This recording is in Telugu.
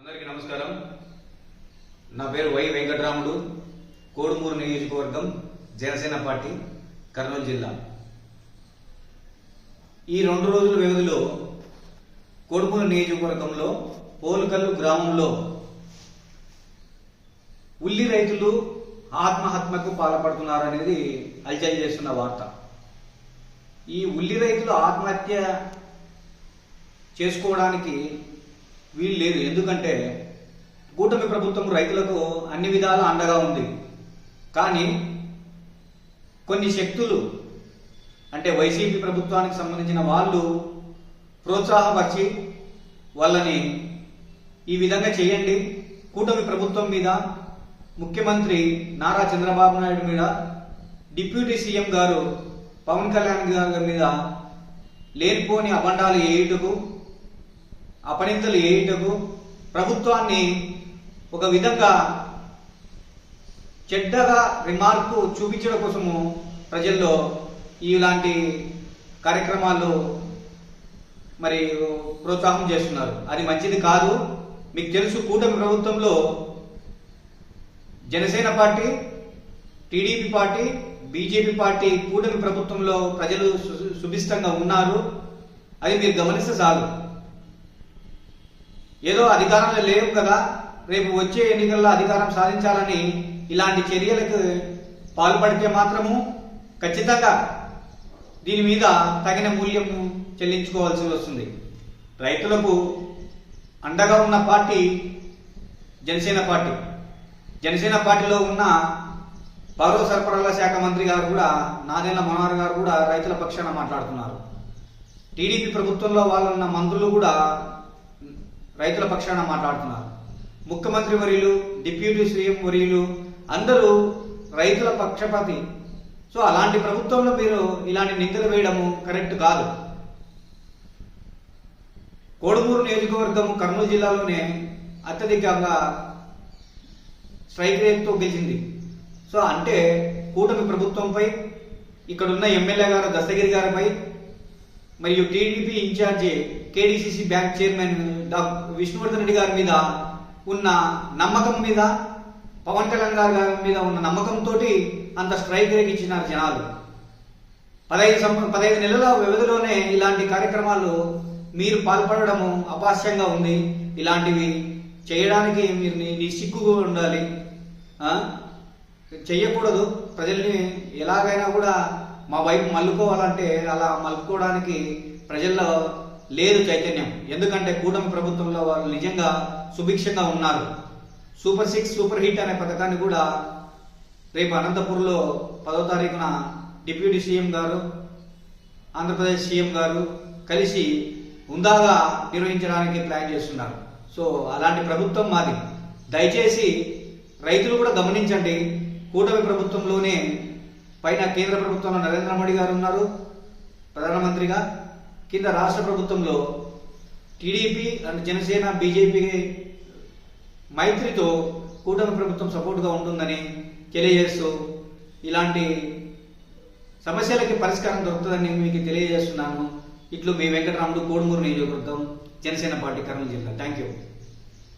అందరికీ నమస్కారం. నా పేరు వై వెంకటరాముడు. కోడుమూరు నియోజకవర్గం జనసేన పార్టీ కర్నూలు జిల్లా. ఈ రెండు రోజుల వ్యవధిలో కోడుమూరు నియోజకవర్గంలో పోలుకల్లు గ్రామంలో ఉల్లి రైతులు ఆత్మహత్యకు పాల్పడుతున్నారనేది అల్చల్ చేస్తున్న వార్త. ఈ ఉల్లి రైతులు ఆత్మహత్య చేసుకోవడానికి వీలు లేదు. ఎందుకంటే కూటమి ప్రభుత్వం రైతులకు అన్ని విధాలా అండగా ఉంది. కానీ కొన్ని శక్తులు అంటే వైసీపీ ప్రభుత్వానికి సంబంధించిన వాళ్ళు ప్రోత్సాహపరిచి వాళ్ళని ఈ విధంగా చేయండి. కూటమి ప్రభుత్వం మీద ముఖ్యమంత్రి నారా చంద్రబాబు నాయుడు మీద డిప్యూటీ సీఎం గారు పవన్ కళ్యాణ్ గారి మీద లేనిపోని అబండాలు వేయుటకు అపనింతలు వేయుటకు ప్రభుత్వాన్ని ఒక విధంగా చెడ్డగా రిమార్కు చూపించడం కోసము ప్రజల్లో ఇలాంటి కార్యక్రమాలు మరి ప్రోత్సాహం చేస్తున్నారు. అది మంచిది కాదు. మీకు తెలుసు కూటమి ప్రభుత్వంలో Janasena party TDP party BJP party కూటమి ప్రభుత్వంలో ప్రజలు సు- సుభిష్టంగా ఉన్నారు. అది మీరు గమనిస్తే చాలు. ఏదో అధికారంలో లేవు కదా. రేపు వచ్చే ఎన్నికల్లో అధికారం సాధించాలని ఇలాంటి చర్యలకు పాల్పడితే మాత్రము ఖచ్చితంగా దీని మీద తగిన మూల్యం చెల్లించుకోవాల్సి వస్తుంది. రైతులకు అండగా ఉన్న పార్టీ జనసేన పార్టీ. జనసేన పార్టీలో ఉన్న పౌర సరఫరాల శాఖ మంత్రి గారు కూడా నాదెళ్ళ మనోహర్ గారు కూడా రైతుల పక్షాన మాట్లాడుతున్నారు. టీడీపీ ప్రభుత్వంలో వాళ్ళున్న మంత్రులు కూడా రైతుల పక్షాన మాట్లాడుతున్నారు. ముఖ్యమంత్రి వర్యులు డిప్యూటీ సీఎం వర్యులు అందరూ రైతుల పక్షపాతి. సో అలాంటి ప్రభుత్వంలో మీరు ఇలాంటి నిందలు వేయడము కరెక్ట్ కాదు. కోడుమూరు నియోజకవర్గం కర్నూలు జిల్లాలోనే అత్యధికంగా స్ట్రైక్ రేట్తో గెలిచింది. సో అంటే కూటమి ప్రభుత్వంపై ఇక్కడున్న ఎమ్మెల్యే గారు దస్తగిరి గారిపై మరియు TDP incharge KDCC bank chairman Vishnuvardhan Reddy గారి మీద ఉన్న నమ్మకం మీద పవన్ కళ్యాణ్ గారి గారి మీద ఉన్న నమ్మకంతో అంత స్ట్రైక్ రేట్ ఇచ్చినారు జనాలు. పదహైదు సం- పదహైదు నెలల వ్యవధిలోనే ఇలాంటి కార్యక్రమాలు మీరు పాల్పడము అపాస్యంగా ఉంది. ఇలాంటివి చేయడానికి మీరు ని- సిగ్గుగా ఉండాలి. చేయకూడదు. చెయ్యకూడదు ప్రజల్ని ఎలాగైనా కూడా మా వైపు మల్లుకోవాలంటే అలా మలుపుకోవడానికి ప్రజల్లో లేదు చైతన్యం. ఎందుకంటే కూటమి ప్రభుత్వంలో వాళ్ళు నిజంగా సుభిక్షంగా ఉన్నారు. సూపర్ సిక్స్ సూపర్ హిట్ అనే పథకాన్ని కూడా రేపు అనంతపూర్లో పదో తారీఖున డిప్యూటీ సీఎం గారు ఆంధ్రప్రదేశ్ సీఎం గారు కలిసి ఉందాగా నిర్వహించడానికి ప్లాన్ చేస్తున్నారు. సో అలాంటి ప్రభుత్వం మాది. దయచేసి రైతులు కూడా గమనించండి కూటమి ప్రభుత్వంలోనే పైన కేంద్ర ప్రభుత్వంలో నరేంద్ర మోడీ గారు ఉన్నారు ప్రధానమంత్రిగా. కింద రాష్ట్ర ప్రభుత్వంలో టీడీపీ అండ్ జనసేన బీజేపీ మైత్రితో కూటమి ప్రభుత్వం సపోర్ట్గా ఉంటుందని తెలియజేస్తూ ఇలాంటి సమస్యలకి పరిష్కారం దొరుకుతుందని మీకు తెలియజేస్తున్నాను. ఇట్లు మీ వెంకటరాముడు కోడుమూరు నియోజకవర్గం జనసేన పార్టీ కర్నూలు జిల్లా. Thank you